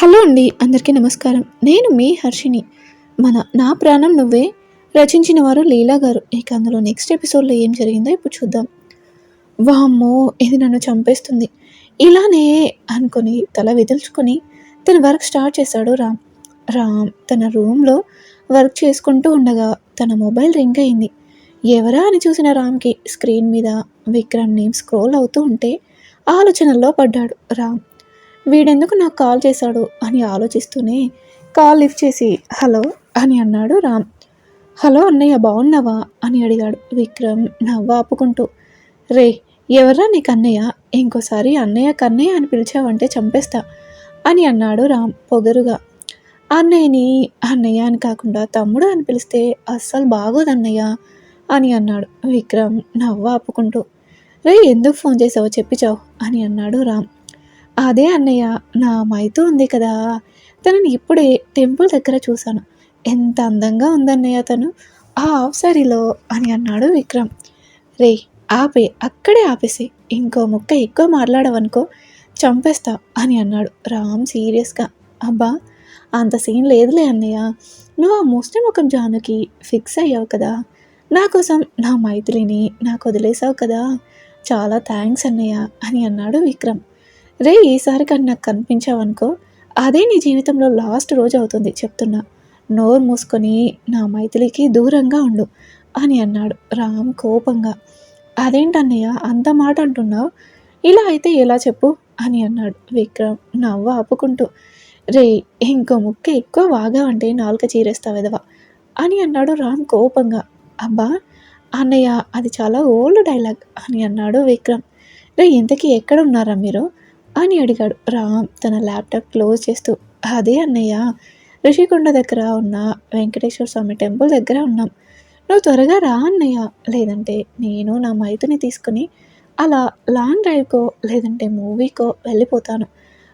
Hello అండి అందరికీ నమస్కారం. నేను మీ హర్షిని మన నా ప్రాణం నువ్వే రచించిన వారు లీలా గారు. ఇక అందులో నెక్స్ట్ ఎపిసోడ్లో ఏం జరిగిందో ఇప్పుడు చూద్దాం. వామ్మో ఇది నన్ను చంపేస్తుంది. ఇలానే అనుకొని తల విదిల్చుకొని తన వర్క్ స్టార్ట్ చేశాడు రామ్. రామ్ తన రూమ్లో వర్క్ చేసుకుంటూ ఉండగా తన మొబైల్ రింగ్ అయింది. ఎవరా అని చూసిన రామ్కి స్క్రీన్ మీద విక్రమ్ నేమ్ స్క్రోల్ అవుతూ ఉంటే ఆలోచనల్లో పడ్డాడు రామ్. వీడెందుకు నాకు కాల్ చేశాడు అని ఆలోచిస్తూనే కాల్ లిఫ్ట్ చేసి హలో అని అన్నాడు రామ్. హలో అన్నయ్య బాగున్నావా? అని అడిగాడు విక్రమ్ నవ్వు ఆపుకుంటూ. రే ఎవర్రా నీకు అన్నయ్య? ఇంకోసారి అన్నయ్య కన్నయ్య అని పిలిచావంటే చంపేస్తా అని అన్నాడు రామ్ పొగరుగా. అన్నయ్యని అన్నయ్య అని కాకుండా తమ్ముడు అని పిలిస్తే అస్సలు బాగోదన్నయ్య అని అన్నాడు విక్రమ్ నవ్వు ఆపుకుంటూ. రే ఎందుకు ఫోన్ చేసావో చెప్పిచావు అని అన్నాడు రామ్. అదే అన్నయ్య నా మైతూ ఉంది కదా. తనని ఇప్పుడే టెంపుల్ దగ్గర చూశాను. ఎంత అందంగా ఉందన్నయ్య తను. ఆ హాఫ్ సారీలో అని అన్నాడు విక్రమ్. రే ఆపే అక్కడే ఆపేసి. ఇంకో ముక్క ఎక్కువ మాట్లాడవనుకో చంపేస్తా అని అన్నాడు రామ్ సీరియస్గా. అబ్బా అంత సీన్ లేదులే అన్నయ్య. నువ్వు ఆ ముస్లిం ముఖం జానుకి ఫిక్స్ అయ్యావు కదా. నా కోసం నా మైథిలిని నాకు వదిలేసావు కదా. చాలా థ్యాంక్స్ అన్నయ్య అని అన్నాడు విక్రమ్. రే ఈసారి కానీ నాకు కనిపించావనుకో అదే నీ జీవితంలో లాస్ట్ రోజు అవుతుంది చెప్తున్నా. నోరు మూసుకొని నా మైథిలికి దూరంగా ఉండు అని అన్నాడు రామ్ కోపంగా. అదేంటన్నయ్య అంత మాట అంటున్నావు? ఇలా అయితే ఎలా చెప్పు అని అన్నాడు విక్రమ్ నవ్వు ఆపుకుంటూ. రే ఇంకో ముక్క ఎక్కువ బాగా అంటే నాలుక చీరేస్తా విధవా అని అన్నాడు రామ్ కోపంగా. అబ్బా అన్నయ్య అది చాలా ఓల్డ్ డైలాగ్ అని అన్నాడు విక్రమ్. రే ఇంతకీ ఎక్కడ ఉన్నారా మీరు? అని అడిగాడు. రామ్ తన ల్యాప్టాప్ క్లోజ్ చేస్తూ అదే అన్నయ్య రిషికొండ దగ్గర ఉన్న వెంకటేశ్వర స్వామి టెంపుల్ దగ్గర ఉన్నాం. నువ్వు త్వరగా రా అన్నయ్య. లేదంటే నేను నా మైతుని తీసుకుని అలా లాంగ్ డ్రైవ్కో లేదంటే మూవీకో వెళ్ళిపోతాను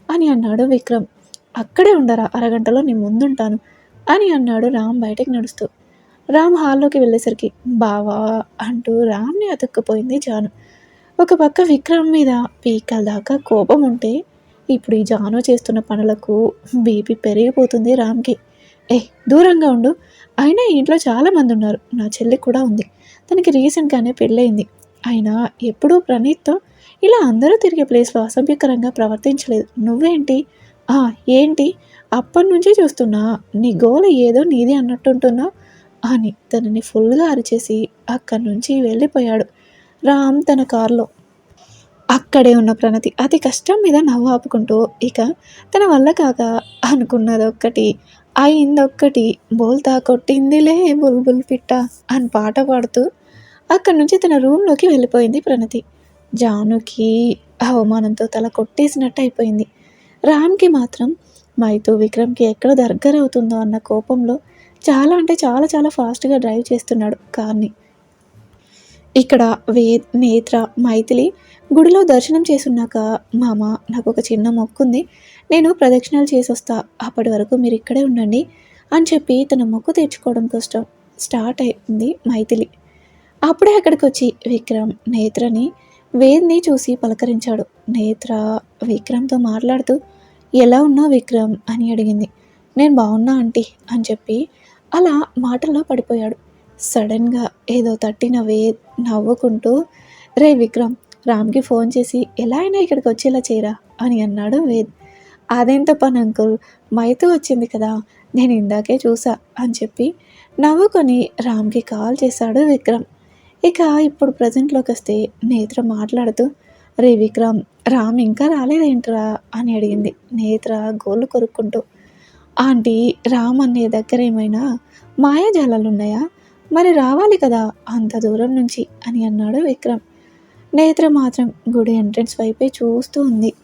అని అన్నాడు విక్రమ్. అక్కడే ఉండరా అరగంటలో నీ ముందుంటాను అని అన్నాడు రామ్ బయటకు నడుస్తూ. రామ్ హాల్లోకి వెళ్ళేసరికి బావా అంటూ రామ్ని అతుక్కుపోయింది జాను. ఒక పక్క విక్రమ్ మీద పీకల దాకా కోపం ఉంటే ఇప్పుడు ఈ జాను చేస్తున్న పనులకు బీపీ పెరిగిపోతుంది రామ్కి. ఏ దూరంగా ఉండు. అయినా ఇంట్లో చాలామంది ఉన్నారు. నా చెల్లి కూడా ఉంది. తనకి రీసెంట్గానే పెళ్ళయింది. అయినా ఎప్పుడూ ప్రణీత్తో ఇలా అందరూ తిరిగే ప్లేస్లో అసభ్యకరంగా ప్రవర్తించలేదు. నువ్వేంటి? ఆ ఏంటి? అప్పటి నుంచే చూస్తున్నా. నీ గోల ఏదో నీది అన్నట్టుంటున్నా అని తనని ఫుల్గా అరిచేసి అక్కడి నుంచి వెళ్ళిపోయాడు. రామ్ తన కారులో అక్కడే ఉన్న ప్రణతి అతి కష్టం మీద నవ్వు ఆపుకుంటూ ఇక తన వల్ల కాక అనుకున్నది ఒక్కటి అయిందొక్కటి బోల్తా కొట్టిందిలే బుల్బుల్ పిట్ట అని పాట పాడుతూ అక్కడి నుంచి తన రూమ్లోకి వెళ్ళిపోయింది ప్రణతి. జానుకి అవమానంతో తల కొట్టేసినట్టు అయిపోయింది. రామ్కి మాత్రం మైతో విక్రమ్కి ఎక్కడ దగ్గర అవుతుందో అన్న కోపంలో చాలా అంటే చాలా చాలా ఫాస్ట్గా డ్రైవ్ చేస్తున్నాడు కార్ని. ఇక్కడ వేద్ నేత్ర మైథిలి గుడిలో దర్శనం చేసున్నాక మామ నాకు ఒక చిన్న మొక్కుంది. నేను ప్రదక్షిణాలు చేసి వస్తా అప్పటి వరకు మీరు ఇక్కడే ఉండండి అని చెప్పి తన మొక్కు తీర్చుకోవడం కోసం స్టార్ట్ అయింది మైథిలి. అప్పుడే అక్కడికి వచ్చి విక్రమ్ నేత్రని వేద్ని చూసి పలకరించాడు. నేత్ర విక్రమ్తో మాట్లాడుతూ ఎలా ఉన్నా విక్రమ్? అని అడిగింది. నేను బాగున్నా ఆంటీ అని చెప్పి అలా మాటల్లో పడిపోయాడు. సడన్గా ఏదో తట్టిన నవ్వే నవ్వుకుంటూ రే విక్రమ్ రామ్కి ఫోన్ చేసి ఎలా అయినా ఇక్కడికి వచ్చేలా చేయరా? అని అన్నాడు వేద్. అదేంత పని అంకుల్? మైతు వచ్చింది కదా నేను ఇందాకే చూసా అని చెప్పి నవ్వుకొని రామ్కి కాల్ చేశాడు విక్రమ్. ఇక ఇప్పుడు ప్రజెంట్లోకి వస్తే నేత్ర మాట్లాడుతూ రే విక్రమ్ రామ్ ఇంకా రాలేదేంట్రా? అని అడిగింది నేత్ర గోళ్ళు కొరుక్కుంటూ. ఆంటీ రామ్ అనే దగ్గర ఏమైనా మాయాజాలాలు ఉన్నాయా మరి రావాలి కదా అంత దూరం నుంచి అని అన్నాడు విక్రమ్. నేత్ర మాత్రం గుడి ఎంట్రన్స్ వైపే చూస్తూ ఉంది.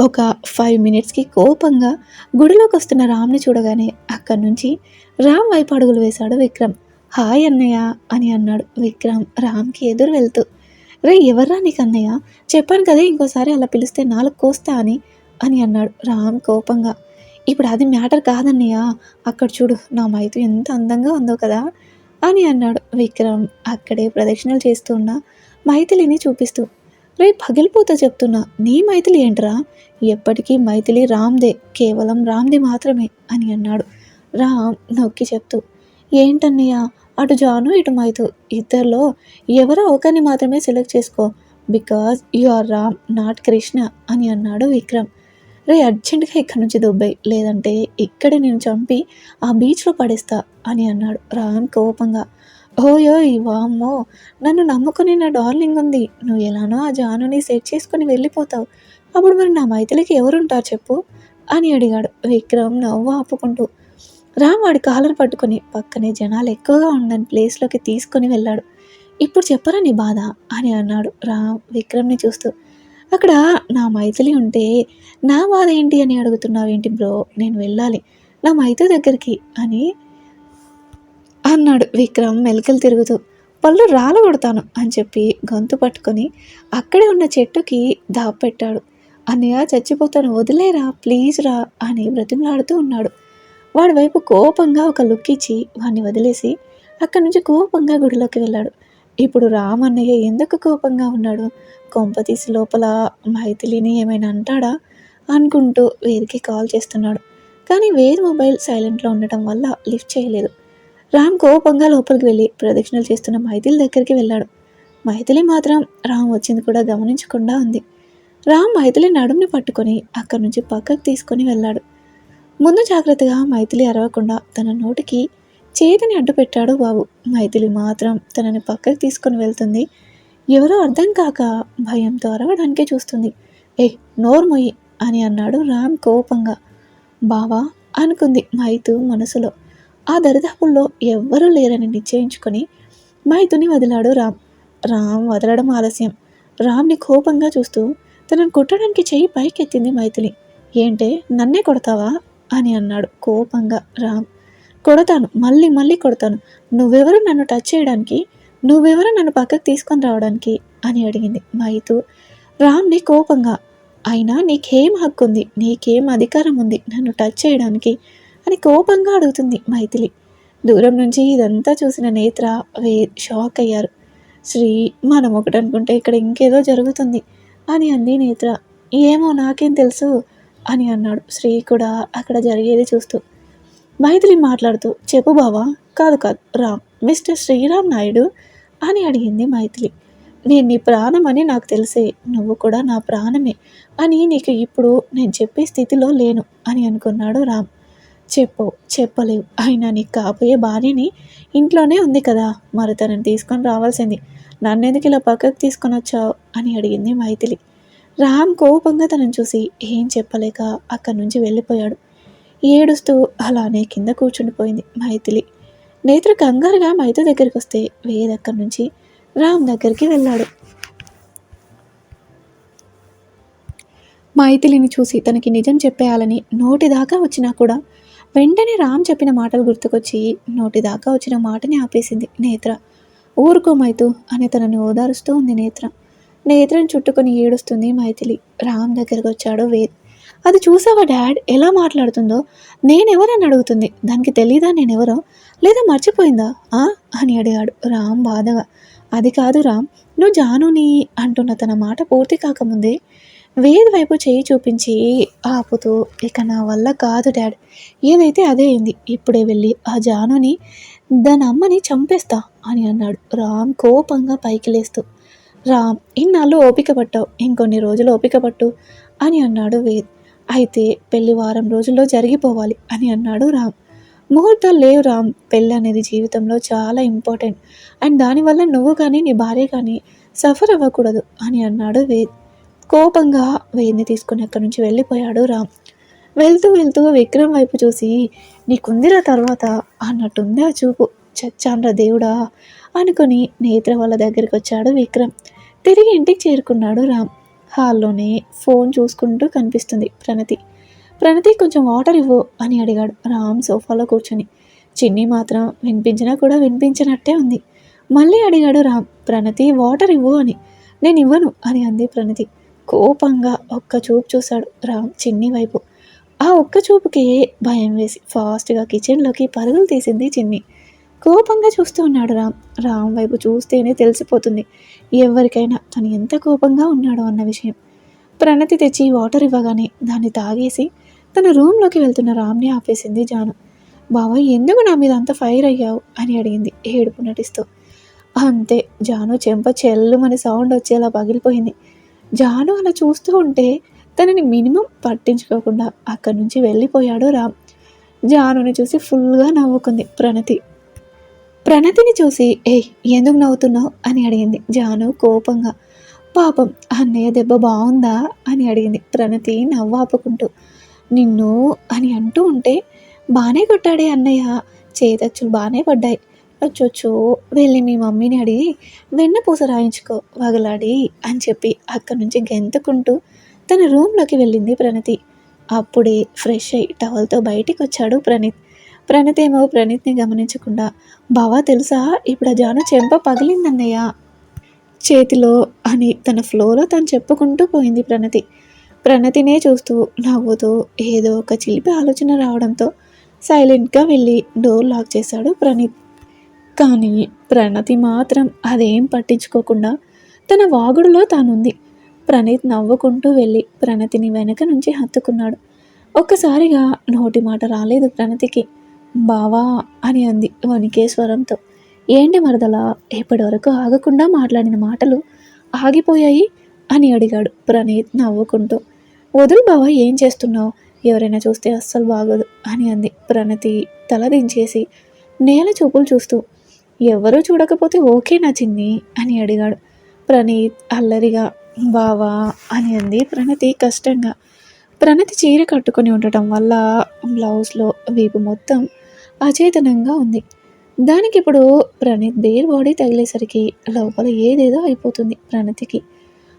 ఒక ఫైవ్ మినిట్స్కి కోపంగా గుడిలోకి వస్తున్న రామ్ని చూడగానే అక్కడి నుంచి రామ్ వైపు అడుగులు వేశాడు విక్రమ్. హాయ్ అన్నయ్య అని అన్నాడు విక్రమ్ రామ్కి ఎదురు వెళ్తూ. రే ఎవర్రా నీకు అన్నయ్య? చెప్పాను కదా ఇంకోసారి అలా పిలిస్తే నాలుగు కోస్తా అని అని అన్నాడు రామ్ కోపంగా. ఇప్పుడు అది మ్యాటర్ కాదన్నయ్య. అక్కడ చూడు నా మైతు ఎంత అందంగా ఉందో కదా. అని అన్నాడు విక్రమ్. అక్కడే ప్రదక్షిణలు చేస్తున్న మైథిలిని చూపిస్తూ. రే పగిలిపోతా చెప్తున్నా. నీ మైథిలి ఏంట్రా? ఎప్పటికీ మైథిలి రామ్దే కేవలం రామ్ది మాత్రమే అని అన్నాడు. రామ్ నొక్కి చెప్తూ. ఏంటన్నయ్య? అటు జాను ఇటు మైతు ఇద్దరిలో ఎవరో ఒకరిని మాత్రమే సెలెక్ట్ చేసుకో. Because you are Ram not Krishna అని అన్నాడు విక్రమ్. రే అర్జెంటుగా ఇక్కడ నుంచి దుబ్బై లేదంటే ఇక్కడే నేను చంపి ఆ బీచ్లో పడేస్తా అని అన్నాడు రామ్ కోపంగా. ఓయో వామ్మో నన్ను నమ్ముకుని నా డార్లింగ్ ఉంది. నువ్వు ఎలానో ఆ జానుని సెట్ చేసుకుని వెళ్ళిపోతావు. అప్పుడు మరి నా మైథిలికి ఎవరుంటారు చెప్పు అని అడిగాడు విక్రమ్ నవ్వు ఆపుకుంటూ. రామ్ వాడి కాలర్ పట్టుకొని పక్కనే జనాలు ఎక్కువగా ఉండని ప్లేస్లోకి తీసుకొని వెళ్ళాడు. ఇప్పుడు చెప్పరా నీ బాధ అని అన్నాడు రామ్ విక్రమ్ని చూస్తూ. అక్కడ నా మైథిలి ఉంటే నా బాధ ఏంటి అని అడుగుతున్నావు ఏంటి బ్రో? నేను వెళ్ళాలి. నా మైథిలి దగ్గరికి అని అన్నాడు విక్రమ్ మెలకలు తిరుగుతూ. పళ్ళు రాలగొడతాను అని చెప్పి గొంతు పట్టుకొని అక్కడే ఉన్న చెట్టుకి దాపెట్టాడు. అన్నయ్య చచ్చిపోతాను వదిలేరా ప్లీజ్ రా అని బ్రతిమలాడుతూ ఉన్నాడు. వాడి వైపు కోపంగా ఒక లుక్ ఇచ్చి వాడిని వదిలేసి అక్కడి నుంచి కోపంగా గుడిలోకి వెళ్ళాడు. ఇప్పుడు రామన్నయ్య ఎందుకు కోపంగా ఉన్నాడు? కొంపతీసి లోపల మైథిలిని ఏమైనా అంటాడా? అనుకుంటూ వేదికి కాల్ చేస్తున్నాడు. కానీ వేరు మొబైల్ సైలెంట్లో ఉండటం వల్ల లిఫ్ట్ చేయలేదు. రామ్ కోపంగా లోపలికి వెళ్ళి ప్రదక్షిణలు చేస్తున్న మైథిలి దగ్గరికి వెళ్ళాడు. మైథిలి మాత్రం రామ్ వచ్చింది కూడా గమనించకుండా ఉంది. రామ్ మైథిలి నడుముని పట్టుకొని అక్కడి నుంచి పక్కకు తీసుకొని వెళ్ళాడు. ముందు జాగ్రత్తగా మైథిలి అరవకుండా తన నోటికి చేతిని అడ్డు పెట్టాడు బాబు. మైథిలి మాత్రం తనని పక్కకు తీసుకొని వెళ్తుంది. ఎవరో అర్థం కాక భయంతో అరవడానికే చూస్తుంది. ఏ నోర్మొయ్యి అని అన్నాడు రామ్ కోపంగా. బావా అనుకుంది మైతు మనసులో. ఆ దరిదాపుల్లో ఎవ్వరూ లేరని నిశ్చయించుకొని మైతుని వదిలాడు రామ్. రామ్ వదలడం ఆలస్యం. రామ్ని కోపంగా చూస్తూ తనను కొట్టడానికి చెయ్యి పైకెత్తింది మైథిలి ఏంటే నన్నే కొడతావా? అని అన్నాడు కోపంగా రామ్. కొడతాను మళ్ళీ మళ్ళీ కొడతాను. నువ్వెవరు నన్ను టచ్ చేయడానికి నువ్వెవరు నన్ను పక్కకు తీసుకొని రావడానికి అని అడిగింది మైతు రామ్ని కోపంగా అయినా నీకేం హక్కు ఉంది నీకేం అధికారం ఉంది నన్ను టచ్ చేయడానికి? అని కోపంగా అడుగుతుంది మైథిలి. దూరం నుంచి ఇదంతా చూసిన నేత్ర వే షాక్ అయ్యారు. శ్రీ మనం ఒకటి అనుకుంటే ఇక్కడ ఇంకేదో జరుగుతుంది అని అంది నేత్ర. ఏమో నాకేం తెలుసు అని అన్నాడు శ్రీ కూడా అక్కడ జరిగేది చూస్తూ. మైథిలి మాట్లాడుతూ చెప్పు బావా కాదు కాదు రామ్ మిస్టర్ శ్రీరామ్ నాయుడు అని అడిగింది మైథిలి. నేను నీ ప్రాణం అని నాకు తెలిసే నువ్వు కూడా నా ప్రాణమే అని నీకు ఇప్పుడు నేను చెప్పే స్థితిలో లేను అని అనుకున్నాడు రామ్. చెప్పవు చెప్పలేవు. అయినా నీకు కాబోయే భార్యని ఇంట్లోనే ఉంది కదా మరి తనని తీసుకొని రావాల్సింది. నన్నెందుకు ఇలా పక్కకు తీసుకొని వచ్చావు? అని అడిగింది మైథిలి. రామ్ కోపంగా తనని చూసి ఏం చెప్పలేక అక్కడి నుంచి వెళ్ళిపోయాడు. ఏడుస్తూ అలానే కింద కూర్చుండిపోయింది మైథిలి. నేత్ర కంగారుగా మైతు దగ్గరికి వస్తే వేదక్కడి అక్కడి నుంచి రామ్ దగ్గరికి వెళ్ళాడు. మైథిలిని చూసి తనకి నిజం చెప్పేయాలని నోటి దాకా వచ్చినా కూడా వెంటనే రామ్ చెప్పిన మాటలు గుర్తుకొచ్చి నోటి దాకా వచ్చిన మాటని ఆపేసింది నేత్ర. ఊరుకో మైతు అని తనని ఓదారుస్తూ ఉంది నేత్ర. నేత్రను చుట్టుకొని ఏడుస్తుంది మైథిలి. రామ్ దగ్గరకు వచ్చాడు వేద్ అది చూసావా డాడ్? ఎలా మాట్లాడుతుందో? నేనెవరని అడుగుతుంది? దానికి తెలీదా నేనెవరో? లేదా మర్చిపోయిందా? ఆ? అని అడిగాడు రామ్ బాధగా. అది కాదు రామ్ నువ్వు జానుని అంటున్న తన మాట పూర్తి కాకముందే వేద్ వైపు చేయి చూపించి ఆపుతూ ఇక నా వల్ల కాదు డాడ్. ఏదైతే అదే అయింది ఇప్పుడే వెళ్ళి ఆ జానుని దాని అమ్మని చంపేస్తా అని అన్నాడు రామ్ కోపంగా పైకి లేస్తూ. రామ్ ఇన్నాళ్ళు ఓపిక పట్టావు ఇంకొన్ని రోజులు ఓపిక పట్టు అని అన్నాడు వేద్. అయితే పెళ్ళి వారం రోజుల్లో జరిగిపోవాలి అని అన్నాడు రామ్. ముహూర్తాలు లేవు రామ్. పెళ్ళి అనేది జీవితంలో చాలా ఇంపార్టెంట్. అండ్ దానివల్ల నువ్వు కానీ నీ భార్య కానీ సఫర్ అవ్వకూడదు అని అన్నాడు వేద్. కోపంగా వేద్ని తీసుకుని అక్కడి నుంచి వెళ్ళిపోయాడు రామ్. వెళ్తూ వెళ్తూ విక్రమ్ వైపు చూసి నీకుందిరా తర్వాత? అన్నట్టుంది ఆ చూపు. చచ్చాన్రా దేవుడా? అనుకుని నేత్ర వాళ్ళ దగ్గరికి వచ్చాడు విక్రమ్. తిరిగి ఇంటికి చేరుకున్నాడు రామ్. హాల్లోనే ఫోన్ చూసుకుంటూ కనిపిస్తుంది ప్రణతి. ప్రణతి కొంచెం వాటర్ ఇవ్వు అని అడిగాడు. రామ్ సోఫాలో కూర్చొని. చిన్ని మాత్రం వినిపించినా కూడా వినిపించినట్టే ఉంది. మళ్ళీ అడిగాడు రామ్. ప్రణతి వాటర్ ఇవ్వు అని. నేను ఇవ్వను అని అంది ప్రణతి. కోపంగా ఒక్క చూపు చూశాడు రామ్ చిన్ని వైపు. ఆ ఒక్క చూపుకి భయం వేసి ఫాస్ట్గా కిచెన్లోకి పరుగులు తీసింది చిన్ని. కోపంగా చూస్తూ ఉన్నాడు రామ్. రామ్ వైపు చూస్తేనే తెలిసిపోతుంది ఎవరికైనా తను ఎంత కోపంగా ఉన్నాడో అన్న విషయం. ప్రణతి తెచ్చి వాటర్ ఇవ్వగానే దాన్ని తాగేసి తన రూమ్లోకి వెళ్తున్న రామ్ని ఆపేసింది జాను. బావా ఎందుకు నా మీద అంత ఫైర్ అయ్యావు? అని అడిగింది ఏడుపు నటిస్తూ. అంతే జాను చెంప చెల్లుమని సౌండ్ వచ్చేలా పగిలిపోయింది. జాను అలా చూస్తూ ఉంటే తనని మినిమం పట్టించుకోకుండా అక్కడి నుంచి వెళ్ళిపోయాడు రామ్. జానుని చూసి ఫుల్గా నవ్వుకుంది ప్రణతి. ప్రణతిని చూసి ఏయ్ ఎందుకు నవ్వుతున్నావు? అని అడిగింది జాను కోపంగా. పాపం అన్నయ్య దెబ్బ బాగుందా అని అడిగింది ప్రణతి నవ్వాపుకుంటూ. నిన్ను అని అంటూ ఉంటే బాగానే కొట్టాడే అన్నయ్య. చేతచ్చులు బాగానే పడ్డాయి. వచ్చొచ్చు వెళ్ళి మీ మమ్మీని అడిగి వెన్న పూస రాయించుకో వగలాడి అని చెప్పి అక్కడి నుంచి గెంతుకుంటూ తన రూమ్లోకి వెళ్ళింది ప్రణతి. అప్పుడే ఫ్రెష్ అయ్యి టవల్తో బయటికి వచ్చాడు ప్రణీత్. ప్రణతి ఏమో ప్రణీత్ని గమనించకుండా బావా తెలుసా? ఇప్పుడు ఆ జాను చెంప పగిలిందన్నయ్య. చేతిలో అని తన ఫ్లోలో తను చెప్పుకుంటూ పోయింది ప్రణతి. ప్రణతినే చూస్తూ నవ్వుతూ ఏదో ఒక చిలిపి ఆలోచన రావడంతో సైలెంట్గా వెళ్ళి డోర్ లాక్ చేశాడు ప్రణీత్. కానీ ప్రణతి మాత్రం అదేం పట్టించుకోకుండా తన వాగుడులో తానుంది. ప్రణీత్ నవ్వుకుంటూ వెళ్ళి ప్రణతిని వెనక నుంచి హత్తుకున్నాడు. ఒక్కసారిగా నోటి మాట రాలేదు ప్రణతికి. బావా అని అంది వణికే స్వరంతో ఏంటి మరదలా ఇప్పటి వరకు ఆగకుండా మాట్లాడిన మాటలు ఆగిపోయాయి? అని అడిగాడు ప్రణీత్ నవ్వుకుంటూ. వదులు బావా ఏం చేస్తున్నావు? ఎవరైనా చూస్తే అస్సలు బాగోదు అని అంది. ప్రణతి తల దించేసి నేల చూపులు చూస్తూ ఎవరూ చూడకపోతే ఓకే నా చిన్ని? అని అడిగాడు. ప్రణీత్ అల్లరిగా బావా అని అంది ప్రణతి కష్టంగా. ప్రణతి చీర కట్టుకొని ఉండటం వల్ల బ్లౌజ్లో వీపు మొత్తం అచేతనంగా ఉంది. దానికి ఇప్పుడు ప్రణీత్ బేర్ బాడీ తగిలేసరికి లోపల ఏదేదో అయిపోతుంది ప్రణతికి.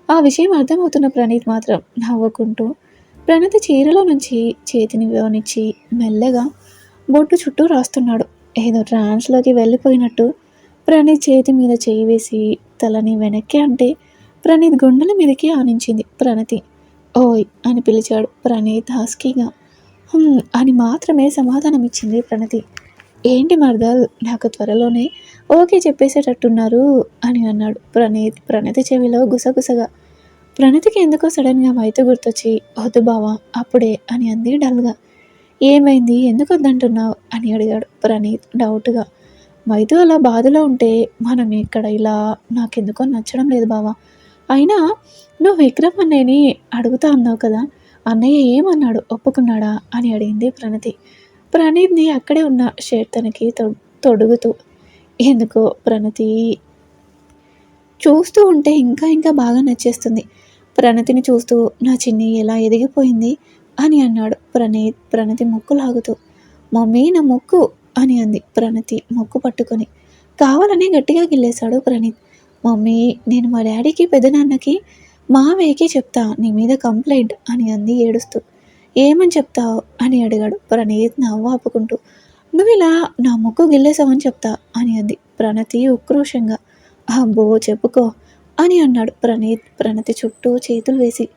ఆ విషయం అర్థమవుతున్న ప్రణీత్ మాత్రం నవ్వుకుంటూ ప్రణతి చీరలో నుంచి చేతిని వివనిచ్చి మెల్లగా బొట్టు చుట్టూ రాస్తున్నాడు. ఏదో ట్రాన్స్లోకి వెళ్ళిపోయినట్టు ప్రణీత్ చేతి మీద చేయి వేసి తలని వెనక్కి అంటే ప్రణీత్ గుండెల మీదకి ఆనించింది ప్రణతి. ఓయ్! అని పిలిచాడు ప్రణీత్ హస్కీగా. అని మాత్రమే సమాధానం ఇచ్చింది ప్రణతి. ఏంటి మర్దాల్ నాకు త్వరలోనే ఓకే చెప్పేసేటట్టున్నారు అని అన్నాడు ప్రణీత్. ప్రణతి చెవిలో గుసగుసగా ప్రణతికి ఎందుకో సడన్గా మైతు గుర్తొచ్చి వద్దు బావా అప్పుడే అని అంది డల్గా. ఏమైంది? ఎందుకు వద్దంటున్నావు? అని అడిగాడు ప్రణీత్ డౌట్గా. మైతు అలా బాధలో ఉంటే మనం ఇక్కడ ఇలా నాకెందుకో నచ్చడం లేదు బావా. అయినా నువ్వు విక్రమ్ అన్నయ్యని అడుగుతా అన్నావు కదా అన్నయ్య ఏమన్నాడు? ఒప్పుకున్నాడా? అని అడిగింది ప్రణతి. ప్రణీత్ని అక్కడే ఉన్న షేర్ తనకి తొడుగుతూ ఎందుకో ప్రణతి? చూస్తూ ఉంటే ఇంకా ఇంకా బాగా నచ్చేస్తుంది. ప్రణతిని చూస్తూ నా చిన్ని ఎలా ఎదిగిపోయింది? అని అన్నాడు ప్రణీత్ ప్రణతి ముక్కు లాగుతూ. మమ్మీ నా ముక్కు! అని అంది ప్రణతి ముక్కు పట్టుకొని. కావాలని గట్టిగా గిల్లేశాడు ప్రణీత్. మమ్మీ నేను మా డాడీకి పెదనాన్నకి మావయ్యకి చెప్తా నీ మీద కంప్లైంట్ అని అంది ఏడుస్తూ. ఏమని చెప్తావు? అని అడిగాడు. ప్రణీత్ నవ్వు ఆపుకుంటూ నువ్వు ఇలా నా ముక్కు గిల్లేసావని చెప్తా అని అంది. ప్రణతి ఉక్రోషంగా అబ్బో చెప్పుకో అని అన్నాడు ప్రణీత్. ప్రణతి చుట్టూ చేతులు వేసి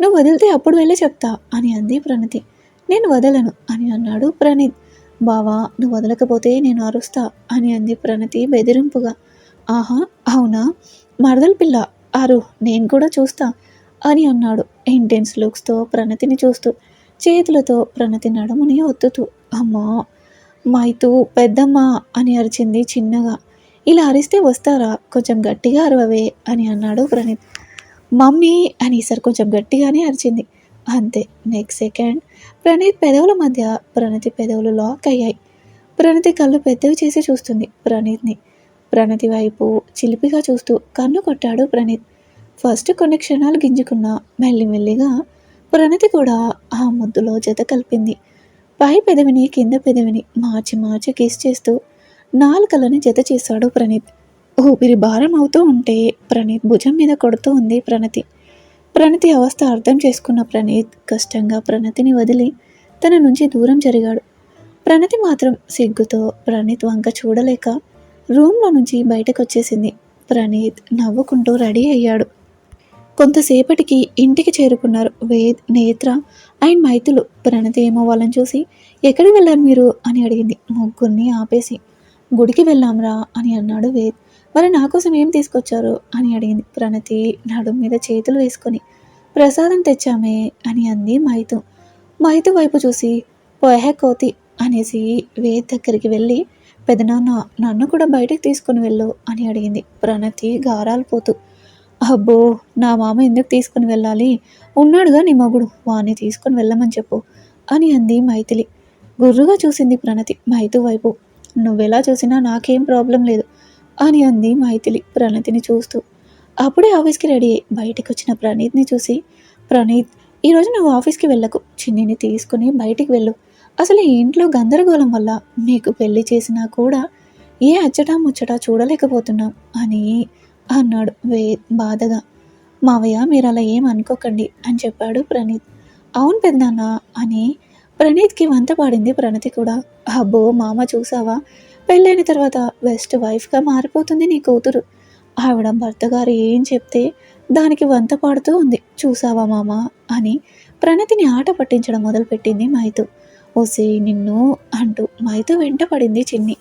నువ్వు వదిలితే అప్పుడు వెళ్ళి చెప్తా అని అంది ప్రణతి. నేను వదలను అని అన్నాడు ప్రణీత్. బావా నువ్వు వదలకపోతే నేను అరుస్తా అని అంది ప్రణతి బెదిరింపుగా. ఆహా అవునా? మరదల పిల్ల అరు నేను కూడా చూస్తా అని అన్నాడు. ఇంటెన్స్ లుక్స్తో ప్రణతిని చూస్తూ చేతులతో ప్రణతి నడుముని ఒత్తుతూ అమ్మా మైతూ పెద్దమ్మ అని అరిచింది చిన్నగా. ఇలా అరిస్తే వస్తారా? కొంచెం గట్టిగా అరవవే అని అన్నాడు ప్రణీత్. మమ్మీ అని ఈసారి కొంచెం గట్టిగానే అరిచింది. అంతే నెక్స్ట్ సెకండ్ ప్రణీత్ పెదవుల మధ్య ప్రణతి పెదవులు లాక్ అయ్యాయి. ప్రణతి కళ్ళు పెద్దవి చేసి చూస్తుంది ప్రణీత్ని. ప్రణతి వైపు చిలిపిగా చూస్తూ కన్ను కొట్టాడు ప్రణీత్. ఫస్ట్ కొన్ని క్షణాలు గింజుకున్న మెల్లిమెల్లిగా ప్రణతి కూడా ఆ ముద్దులో జత కలిపింది. పై పెదవిని కింద పెదవిని మార్చి మార్చి కిస్ చేస్తూ నాలుకలని జత చేశాడు ప్రణీత్. ఊపిరి భారం అవుతూ ఉంటే ప్రణీత్ భుజం మీద కొడుతూ ఉంది ప్రణతి. ప్రణతి అవస్థ అర్థం చేసుకున్న ప్రణీత్ కష్టంగా ప్రణతిని వదిలి తన నుంచి దూరం జరిగాడు. ప్రణతి మాత్రం సిగ్గుతో ప్రణీత్ వంక చూడలేక రూమ్లో నుంచి బయటకు వచ్చేసింది ప్రణీత్ నవ్వుకుంటూ రెడీ అయ్యాడు. కొంతసేపటికి ఇంటికి చేరుకున్నారు వేద్ నేత్ర అండ్ మైతులు ప్రణతి ఏమో వాళ్ళని చూసి ఎక్కడికి వెళ్ళారు మీరు? అని అడిగింది. ముగ్గురిని ఆపేసి గుడికి వెళ్ళాంరా అని అన్నాడు వేద్. మరి నా కోసం ఏం తీసుకొచ్చారు? అని అడిగింది. ప్రణతి నడుం మీద చేతులు వేసుకొని ప్రసాదం తెచ్చామే అని అంది మైతు మైతు వైపు చూసి పోహే కోతి అనేసి వేద్ దగ్గరికి వెళ్ళి పెదనాన్న నన్ను కూడా బయటికి తీసుకుని వెళ్ళు అని అడిగింది. ప్రణతి గారాలు పోతూ అబ్బో నా మామ ఎందుకు తీసుకుని వెళ్ళాలి? ఉన్నాడుగా నీ మగుడు వాణ్ణి తీసుకుని వెళ్ళమని చెప్పు అని అంది మైథిలి. గుర్రుగా చూసింది ప్రణతి మైతు వైపు. నువ్వెలా చూసినా నాకేం ప్రాబ్లం లేదు అని అంది మైథిలి ప్రణతిని చూస్తూ. అప్పుడే ఆఫీస్కి రెడీ అయ్యి బయటకు వచ్చిన ప్రణీత్ని చూసి ప్రణీత్ ఈరోజు నువ్వు ఆఫీస్కి వెళ్ళకు. చిన్నిని తీసుకుని బయటికి వెళ్ళు. అసలు ఈ ఇంట్లో గందరగోళం వల్ల నీకు పెళ్ళి చేసినా కూడా ఏ అచ్చటా ముచ్చటా చూడలేకపోతున్నాం అని అన్నాడు. వే బాధగా. మావయ్య మీరు అలా ఏం అనుకోకండి అని చెప్పాడు ప్రణీత్. అవును పెద్దనాన్న అని. ప్రణీత్కి వంత పాడింది ప్రణతి కూడా. అబ్బో మామ చూసావా? పెళ్ళైన తర్వాత బెస్ట్ వైఫ్గా మారిపోతుంది నీ కూతురు. ఆవిడ భర్త గారు ఏం చెప్తే దానికి వంత పాడుతూ ఉంది. చూసావా మామ అని. ప్రణతిని ఆట పట్టించడం మొదలుపెట్టింది మైతు. ఓసే నిన్ను అంటూ మైతు వెంట పడింది చిన్ని.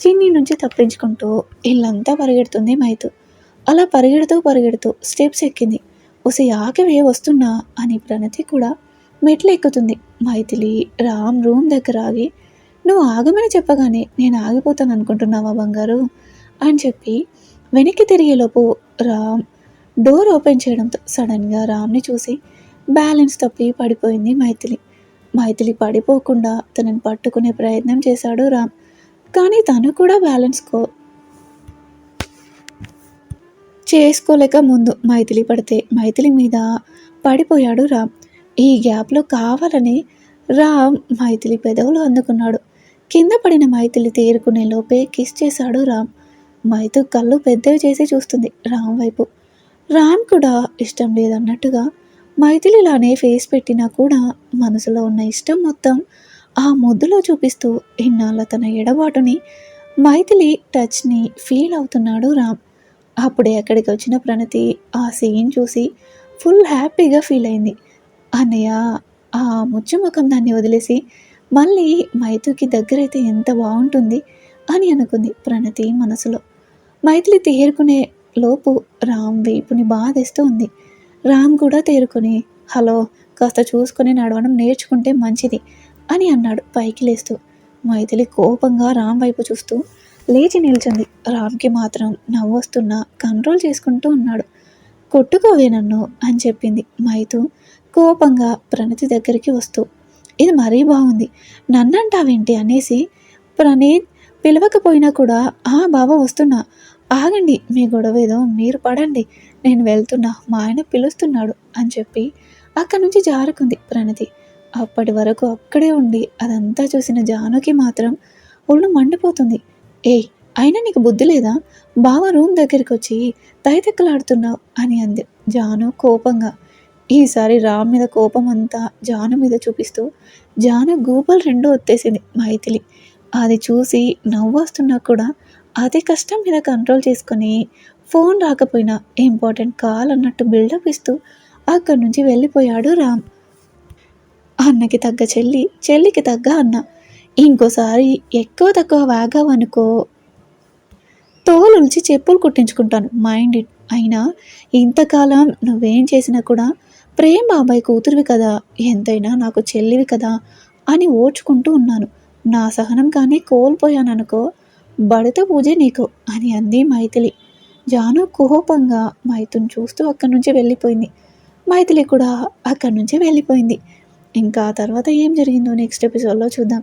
చిన్ని నుంచి తప్పించుకుంటూ ఇల్లంతా పరిగెడుతుంది మైతు. అలా పరిగెడుతూ పరిగెడుతూ స్టెప్స్ ఎక్కింది. ఒసే ఆకవే వస్తున్నా అని ప్రణతి కూడా మెట్లు ఎక్కుతుంది. మైథిలి రామ్ రూమ్ దగ్గర ఆగి నువ్వు ఆగమని చెప్పగానే నేను ఆగిపోతాను అనుకుంటున్నావా బంగారు? అని చెప్పి వెనక్కి తిరిగేలోపు రామ్ డోర్ ఓపెన్ చేయడంతో సడన్గా రామ్ని చూసి బ్యాలెన్స్ తప్పి పడిపోయింది మైథిలి. మైథిలి పడిపోకుండా తనని పట్టుకునే ప్రయత్నం చేశాడు రామ్. కానీ తను కూడా బ్యాలెన్స్ కో చేసుకోలేక ముందు మైథిలి పడితే మైథిలి మీద పడిపోయాడు రామ్. ఈ గ్యాప్లో కావాలని రామ్ మైథిలి పెదవులు అందుకున్నాడు. కింద పడిన మైథిలి తేరుకునే లోపే కిస్ చేశాడు రామ్. మైతు కళ్ళు పెద్దవి చేసి చూస్తుంది రామ్ వైపు. రామ్ కూడా ఇష్టం లేదన్నట్టుగా మైథిలిలానే ఫేస్ పెట్టినా కూడా మనసులో ఉన్న ఇష్టం మొత్తం ఆ ముద్దులో చూపిస్తూ ఇన్నాళ్ళ తన ఎడబాటుని మైథిలి టచ్ని ఫీల్ అవుతున్నాడు రామ్. అప్పుడే అక్కడికి వచ్చిన ప్రణతి ఆ సీన్ చూసి ఫుల్ హ్యాపీగా ఫీల్ అయింది. అన్నయ్య ఆ ముచ్చుముఖం దాన్ని వదిలేసి మళ్ళీ మైథుకి దగ్గరైతే ఎంత బాగుంటుంది అని అనుకుంది ప్రణతి మనసులో. మైథిలి తేరుకునే లోపు రామ్ వైపుని బాధేస్తూ ఉంది. రామ్ కూడా తేరుకొని హలో కాస్త చూసుకొని నడవడం నేర్చుకుంటే మంచిది అని అన్నాడు పైకి లేస్తూ. మైథిలి కోపంగా రామ్ వైపు చూస్తూ లేచి నిల్చుంది రామ్కి మాత్రం నవ్వొస్తున్నా కంట్రోల్ చేసుకుంటూ ఉన్నాడు. కొట్టుకోవే నన్ను అని చెప్పింది మైతు కోపంగా ప్రణతి దగ్గరికి వస్తూ. ఇది మరీ బాగుంది. నన్నంటావేంటి? అనేసి ప్రణీత్ పిలవకపోయినా కూడా ఆ బాబా వస్తున్నా. ఆగండి మీ గొడవ ఏదో మీరు పడండి. నేను వెళ్తున్నా. మా ఆయన పిలుస్తున్నాడు అని చెప్పి అక్కడి నుంచి జారుకుంది ప్రణతి. అప్పటి వరకు అక్కడే ఉండి అదంతా చూసిన జానుకి మాత్రం ఒళ్ళు మండిపోతుంది. ఏయ్ అయినా నీకు బుద్ధి లేదా? బావ రూమ్ దగ్గరికి వచ్చి తైతెక్కలాడుతున్నావు అని అంది జాను కోపంగా. ఈసారి రామ్ మీద కోపం అంతా జాను మీద చూపిస్తూ జాను గూపలు రెండూ వచ్చేసింది మైథిలి. అది చూసి నవ్వు వస్తున్నా కూడా అతి కష్టం మీద కంట్రోల్ చేసుకొని ఫోన్ రాకపోయినా ఇంపార్టెంట్ కాల్ అన్నట్టు బిల్డప్ ఇస్తూ అక్కడి నుంచి వెళ్ళిపోయాడు రామ్. అన్నకి తగ్గ చెల్లి చెల్లికి తగ్గ అన్న. ఇంకోసారి ఎక్కువ తక్కువ వాగావనుకో తోలుల్చి చెప్పులు కుట్టించుకుంటాను మైండ్ ఇట్. అయినా ఇంతకాలం నువ్వేం చేసినా కూడా ప్రేమ్ బాబాయ్ కూతురువి కదా ఎంతైనా నాకు చెల్లివి కదా అని ఓడ్చుకుంటూ ఉన్నాను. నా సహనం కానీ కోల్పోయాననుకో బడత పూజ నీకు అని అంది మైథిలి. జాను కోపంగా మైథుని చూస్తూ అక్కడి నుంచి వెళ్ళిపోయింది. మైథిలి కూడా అక్కడి నుంచి వెళ్ళిపోయింది. ఇంకా తర్వాత ఏం జరిగిందో నెక్స్ట్ ఎపిసోడ్లో చూద్దాం.